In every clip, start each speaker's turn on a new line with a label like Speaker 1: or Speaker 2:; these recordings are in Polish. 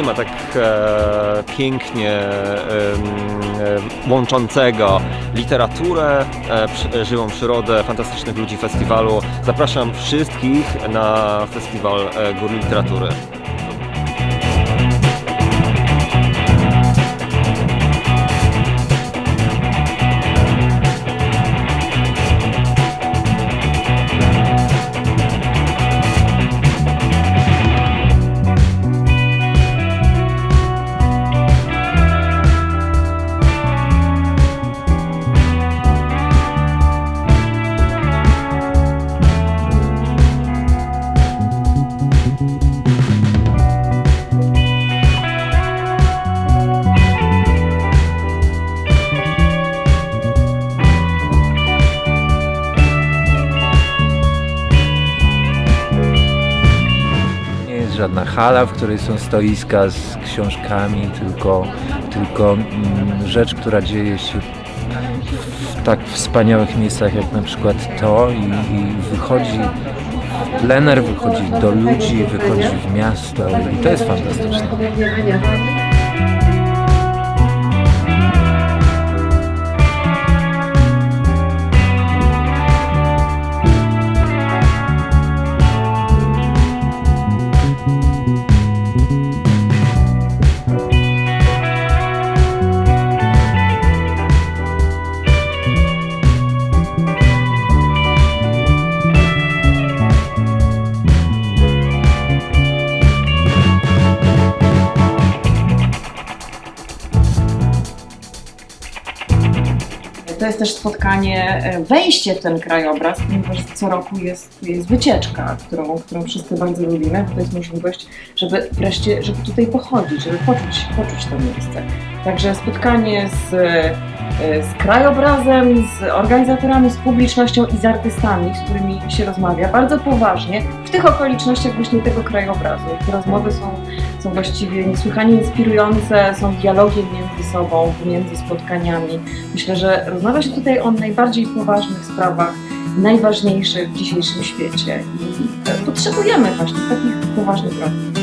Speaker 1: nie ma tak e, pięknie e, łączącego literaturę, e, przy, żywą przyrodę, fantastycznych ludzi festiwalu. Zapraszam wszystkich na festiwal e, Gór Literatury.
Speaker 2: Żadna hala, w której są stoiska z książkami, tylko, tylko mm, rzecz, która dzieje się w tak wspaniałych miejscach jak na przykład to i, i wychodzi plener, wychodzi do ludzi, wychodzi w miasto i to jest fantastyczne.
Speaker 3: To jest też spotkanie, e, wejście w ten krajobraz, ponieważ co roku jest, jest wycieczka, którą, którą wszyscy bardzo lubimy. To jest możliwość, żeby wreszcie, żeby tutaj pochodzić, żeby poczuć, poczuć to miejsce. Także spotkanie z, z krajobrazem, z organizatorami, z publicznością i z artystami, z którymi się rozmawia bardzo poważnie w tych okolicznościach właśnie tego krajobrazu. Te rozmowy są, są właściwie niesłychanie inspirujące, są dialogiem między sobą, między spotkaniami. Myślę, że rozmawia się tutaj o najbardziej poważnych sprawach, najważniejszych w dzisiejszym świecie i e, potrzebujemy właśnie takich poważnych rozmów.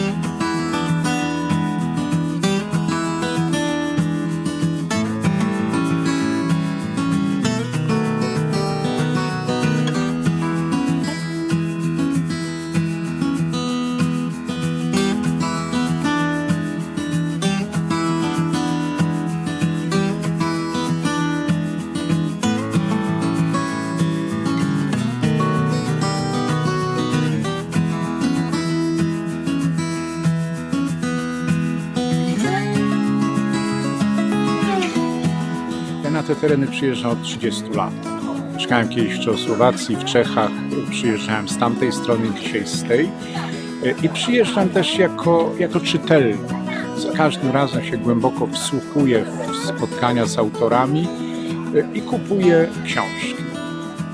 Speaker 4: Te tereny przyjeżdżam od 30 lat. Mieszkałem kiedyś w Czechosłowacji, w Czechach, przyjeżdżałem z tamtej strony, dzisiaj z tej. I przyjeżdżam też jako, jako czytelnik. Za każdym razem się głęboko wsłuchuję w spotkania z autorami i kupuję książki.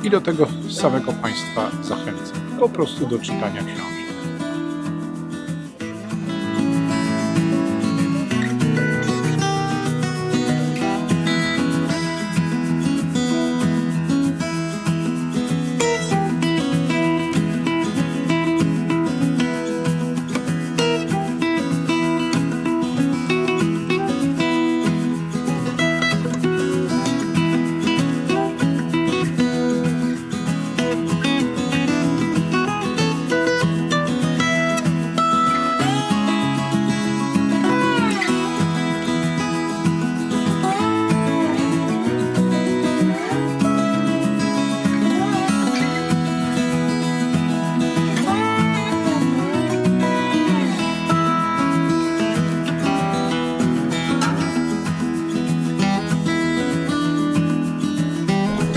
Speaker 4: I do tego samego Państwa zachęcam. Po prostu do czytania książek.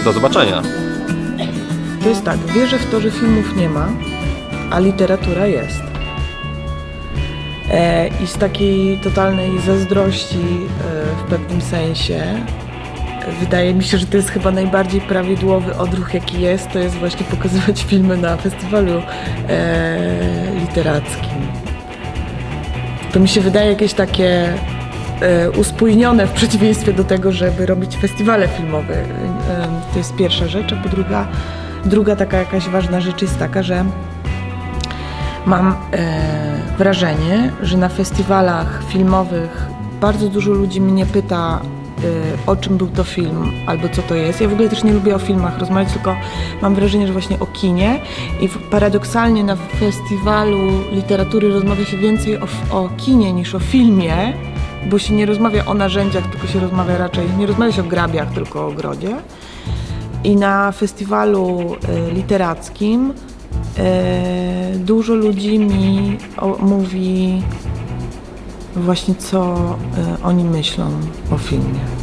Speaker 1: Do zobaczenia!
Speaker 5: To jest tak, wierzę w to, że filmów nie ma, a literatura jest. E, I z takiej totalnej zazdrości e, w pewnym sensie wydaje mi się, że to jest chyba najbardziej prawidłowy odruch, jaki jest, to jest właśnie pokazywać filmy na festiwalu e, literackim. To mi się wydaje jakieś takie e, uspójnione w przeciwieństwie do tego, żeby robić festiwale filmowe. E, to jest pierwsza rzecz, a po druga, druga taka jakaś ważna rzecz jest taka, że Mam e, wrażenie, że na festiwalach filmowych bardzo dużo ludzi mnie pyta, e, o czym był to film albo co to jest. Ja w ogóle też nie lubię o filmach rozmawiać, tylko mam wrażenie, że właśnie o kinie. I paradoksalnie na festiwalu literatury rozmawia się więcej o, o kinie niż o filmie, bo się nie rozmawia o narzędziach, tylko się rozmawia raczej, nie rozmawia się o grabiach, tylko o ogrodzie. I na festiwalu e, literackim e, dużo ludzi mi mówi właśnie co e, oni myślą o filmie.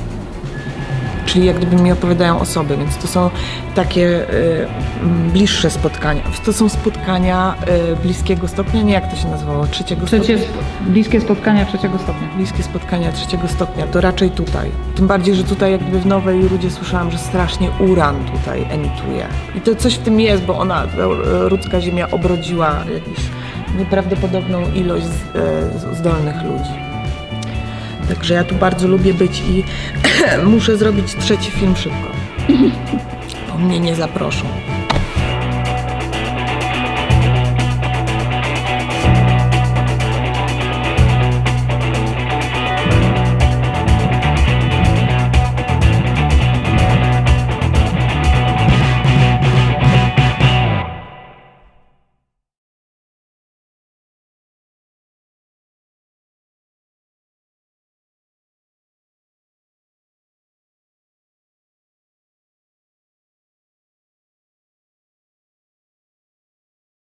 Speaker 5: Czyli jak gdyby mi opowiadają o sobie, więc to są takie m, bliższe spotkania. To są spotkania e, bliskiego stopnia, nie jak to się nazywało, trzeciego
Speaker 6: Trzecie,
Speaker 5: stopnia.
Speaker 6: bliskie spotkania trzeciego stopnia.
Speaker 5: Bliskie spotkania trzeciego stopnia, to raczej tutaj. Tym bardziej, że tutaj jakby w Nowej Rudzie słyszałam, że strasznie uran tutaj emituje. I to coś w tym jest, bo ona, rudzka ziemia obrodziła jakąś nieprawdopodobną ilość z, z- zdolnych ludzi. Także ja tu bardzo lubię być i muszę zrobić trzeci film szybko. Bo mnie nie zaproszą.